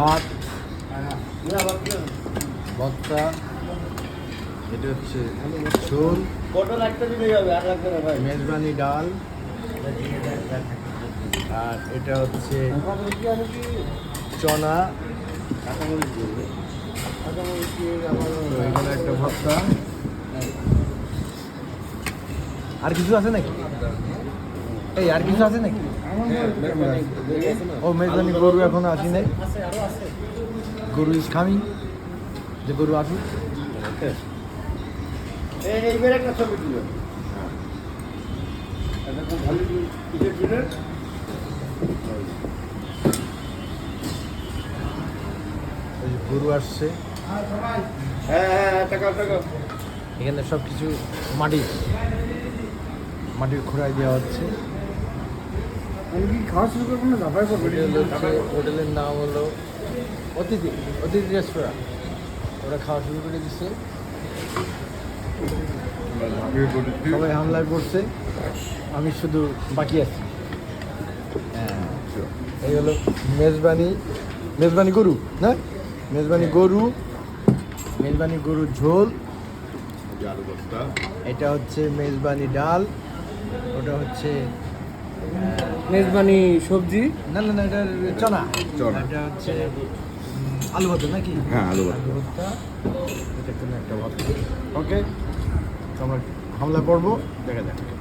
ভাত ভর্তা এটা হচ্ছে ঝোল পটল একটা দিলে যাবে আর লাগবে না ভাই। মেজবানি ডাল আর এটা হচ্ছে চনা একটা ভর্তা। আর কিছু আছে নাকি? এই আর কিছু আছে নাকি? ও, মেজবানি গরু এখনও আসি নাই। গরু ইজ কামিং যে গরু আসুক। গরু আসছে। এখানে সব কিছু মাটির মাটির খোড়াই দেওয়া হচ্ছে। খাওয়া শুরু করব না ঝাপাই করব? হোটেল হচ্ছে হোটেলের নাম হলো অতিথি অতিথি রেস্তোরাঁ ওরা খাওয়া শুরু করে দিচ্ছে সবাই হামলায় পড়ছে আমি শুধু বাকি আছি। হ্যাঁ, এই হলো মেজবানি মেজবানি গরু না? মেজবানি গরু মেজবানি গরু ঝোল। এটা হচ্ছে মেজবানি ডাল। ওটা হচ্ছে মেজবানি সবজি। না না না এটা চনা। চনা। এটা হচ্ছে আলু ভর্তা নাকি? হ্যাঁ, আলু ভর্তা। আলু ভর্তা। এটা কোনো একটা ভর্তা। ওকে তোমরা হামলা করব দেখা যাক।